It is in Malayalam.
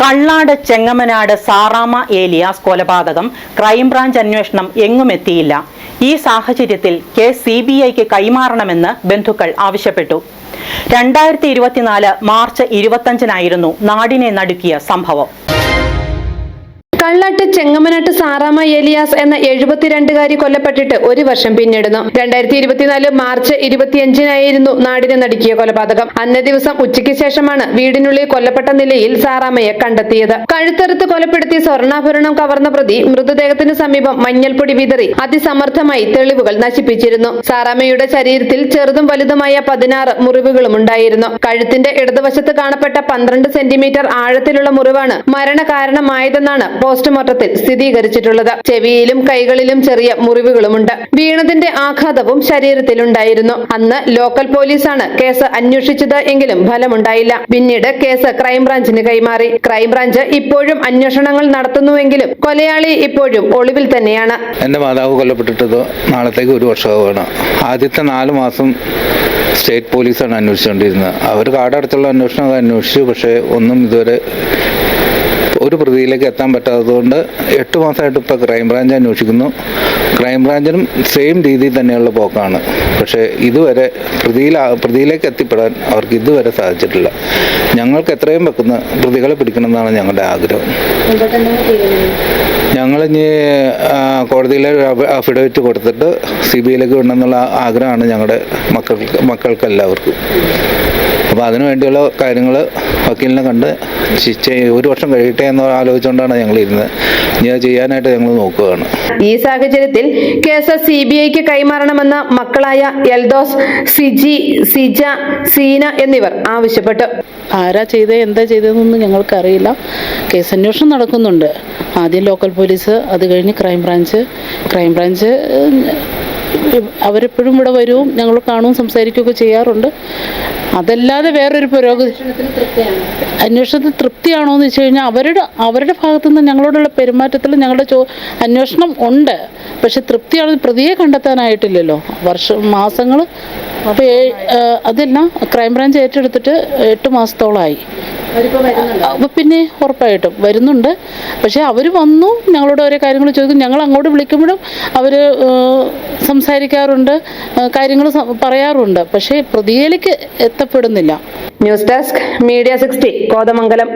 കള്ളാട് ചെങ്ങമനാട് സാറാമ ഏലിയാസ് കൊലപാതകം ക്രൈംബ്രാഞ്ച് അന്വേഷണം എങ്ങുമെത്തിയില്ല ഈ സാഹചര്യത്തിൽ കേസ് സി ബി ഐക്ക് കൈമാറണമെന്ന് ബന്ധുക്കൾ ആവശ്യപ്പെട്ടു. രണ്ടായിരത്തി ഇരുപത്തിനാല് മാർച്ച് ഇരുപത്തഞ്ചിനായിരുന്നു നാടിനെ നടുക്കിയ സംഭവം. കള്ളാട്ട് ചെങ്ങമനാട്ട് സാറാമ എലിയാസ് എന്ന എഴുപത്തിരണ്ടുകാരി കൊല്ലപ്പെട്ടിട്ട് ഒരു വർഷം പിന്നിടുന്നു. രണ്ടായിരത്തി ഇരുപത്തിനാല് മാർച്ച് ഇരുപത്തിയഞ്ചിനായിരുന്നു നാടിനെ നടുക്കിയ കൊലപാതകം. അന്നേ ദിവസം ഉച്ചയ്ക്ക് ശേഷമാണ് വീടിനുള്ളിൽ കൊല്ലപ്പെട്ട നിലയിൽ സാറാമയെ കണ്ടെത്തിയത്. കഴുത്തറുത്ത് കൊലപ്പെടുത്തി സ്വർണാഭരണം കവർന്ന പ്രതി മൃതദേഹത്തിന് സമീപം മഞ്ഞൾപ്പൊടി വിതറി അതിസമർത്ഥമായി തെളിവുകൾ നശിപ്പിച്ചിരുന്നു. സാറാമയുടെ ശരീരത്തിൽ ചെറുതും വലുതുമായ പതിനാറ് മുറിവുകളും ഉണ്ടായിരുന്നു. കഴുത്തിന്റെ ഇടതുവശത്ത് കാണപ്പെട്ട പന്ത്രണ്ട് സെന്റിമീറ്റർ ആഴത്തിലുള്ള മുറിവാണ് മരണകാരണമായതെന്നാണ് പോസ്റ്റ്മോർട്ടത്തിൽ സ്ഥിരീകരിച്ചിട്ടുള്ളത്. ചെവിയിലും കൈകളിലും ചെറിയ മുറിവുകളുമുണ്ട്. വീണതിന്റെ ആഘാതവും ശരീരത്തിലുണ്ടായിരുന്നു. അന്ന് ലോക്കൽ പോലീസാണ് കേസ് അന്വേഷിച്ചത് എങ്കിലും ഫലമുണ്ടായില്ല. പിന്നീട് കേസ് ക്രൈംബ്രാഞ്ചിന് കൈമാറി. ക്രൈംബ്രാഞ്ച് ഇപ്പോഴും അന്വേഷണങ്ങൾ നടത്തുന്നുവെങ്കിലും കൊലയാളി ഇപ്പോഴും ഒളിവിൽ തന്നെയാണ്. എന്റെ മാതാവ് കൊല്ലപ്പെട്ടിട്ടത് നാളത്തേക്ക് ഒരു വർഷമാണ് ആദ്യത്തെ നാല് മാസം സ്റ്റേറ്റ് പോലീസാണ് അന്വേഷിച്ചുകൊണ്ടിരുന്നത്. അവർ കാടടുത്തുള്ള അന്വേഷണം അന്വേഷിച്ചു. പക്ഷേ ഒന്നും ഇതുവരെ ഒരു പ്രതിയിലേക്ക് എത്താൻ പറ്റാത്തതുകൊണ്ട് എട്ട് മാസമായിട്ട് ഇപ്പോൾ ക്രൈംബ്രാഞ്ച് അന്വേഷിക്കുന്നു. ക്രൈംബ്രാഞ്ചിനും സെയിം രീതിയിൽ തന്നെയുള്ള പോക്കാണ്. പക്ഷേ ഇതുവരെ പ്രതിയിൽ പ്രതിയിലേക്ക് എത്തിപ്പെടാൻ അവർക്ക് ഇതുവരെ സാധിച്ചിട്ടില്ല. ഞങ്ങൾക്ക് എത്രയും വെക്കുന്ന പ്രതികളെ പിടിക്കണമെന്നാണ് ഞങ്ങളുടെ ആഗ്രഹം. ഞങ്ങൾ ഇനി ഒരു അഫിഡവിറ്റ് കൊടുത്തിട്ട് സി ബി ഐയിലേക്ക് വിടണമെന്നുള്ള ആഗ്രഹമാണ് ഞങ്ങളുടെ മക്കൾക്ക് മക്കൾക്ക് എല്ലാവർക്കും അപ്പോൾ അതിനു വേണ്ടിയുള്ള കാര്യങ്ങൾ വക്കീലിനെ കണ്ട് ഒരു വർഷം കഴിയട്ടെ എന്ന് ആലോചിച്ചുകൊണ്ടാണ് ഞങ്ങൾ ഇരുന്നത്. ഇനി അത് ചെയ്യാനായിട്ട് ഞങ്ങൾ നോക്കുകയാണ്. ഈ സാഹചര്യത്തിൽ കേസ് സി ബി ഐക്ക് കൈമാറണമെന്ന് മക്കളായ എൽദോസ് സിജി സിജ സീന എന്നിവർ ആവശ്യപ്പെട്ടു. ആരാ ചെയ്തത് എന്താ ചെയ്തതെന്നൊന്നും ഞങ്ങൾക്കറിയില്ല. കേസ് അന്വേഷണം നടക്കുന്നുണ്ട്. ആദ്യം ലോക്കൽ പോലീസ് അത് കഴിഞ്ഞ് ക്രൈംബ്രാഞ്ച്. ക്രൈംബ്രാഞ്ച് അവരെപ്പോഴും ഇവിടെ വരും ഞങ്ങൾ കാണും സംസാരിക്കുകയൊക്കെ ചെയ്യാറുണ്ട്. അതല്ലാതെ വേറൊരു പുരോഗതി അന്വേഷണത്തിൽ തൃപ്തിയാണോ എന്ന് വെച്ച് കഴിഞ്ഞാൽ അവരുടെ അവരുടെ ഭാഗത്തു നിന്ന് ഞങ്ങളോടുള്ള പെരുമാറ്റത്തിൽ ഞങ്ങളുടെ ചോ അന്വേഷണം ഉണ്ട്. പക്ഷെ തൃപ്തിയാണ് പ്രതിയെ കണ്ടെത്താനായിട്ടില്ലല്ലോ. വർഷം മാസങ്ങൾ. അപ്പോൾ അതെല്ലാം ക്രൈംബ്രാഞ്ച് ഏറ്റെടുത്തിട്ട് എട്ട് മാസത്തോളമായി പിന്നെ ഉറപ്പായിട്ടും വരുന്നുണ്ട്. പക്ഷേ അവർ വന്നു ഞങ്ങളോട് ഓരോ കാര്യങ്ങൾ ചോദിക്കും. ഞങ്ങൾ അങ്ങോട്ട് വിളിക്കുമ്പോഴും അവർ സംസാരിക്കാറുണ്ട് കാര്യങ്ങൾ പറയാറുണ്ട്. പക്ഷേ പ്രതിയിലേക്ക് എത്തപ്പെടുന്നില്ല. News desk media sixty Kothamangalam.